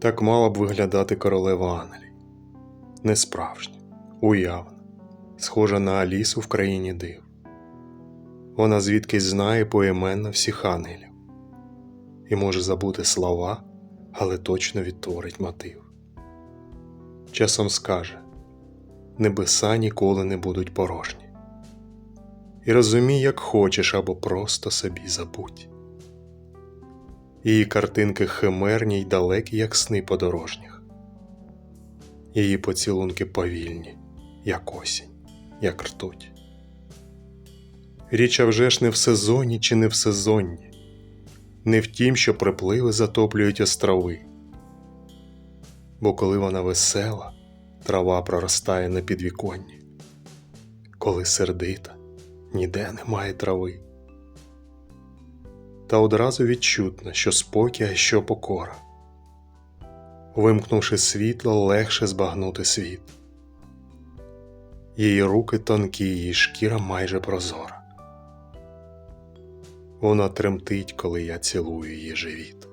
Так мала б виглядати королева Англії. Не справжня, уявна, схожа на Алісу в країні див. Вона звідкись знає поіменно всіх ангелів і може забути слова, але точно відтворить мотив. Часом скаже небеса ніколи не будуть порожні. І розумій, як хочеш, або просто собі забудь. Її картинки химерні й далекі, як сни подорожніх. Її поцілунки повільні, як осінь, як ртуть. Річ а вже ж не в сезоні чи не в сезонні, не в тім, що припливи затоплюють острови. Бо коли вона весела, трава проростає на підвіконні, коли сердита, ніде немає трави. Та одразу відчутно, що спокій, а що покора. Вимкнувши світло, легше збагнути світ. Її руки тонкі, її шкіра майже прозора. Вона тремтить, коли я цілую її живіт.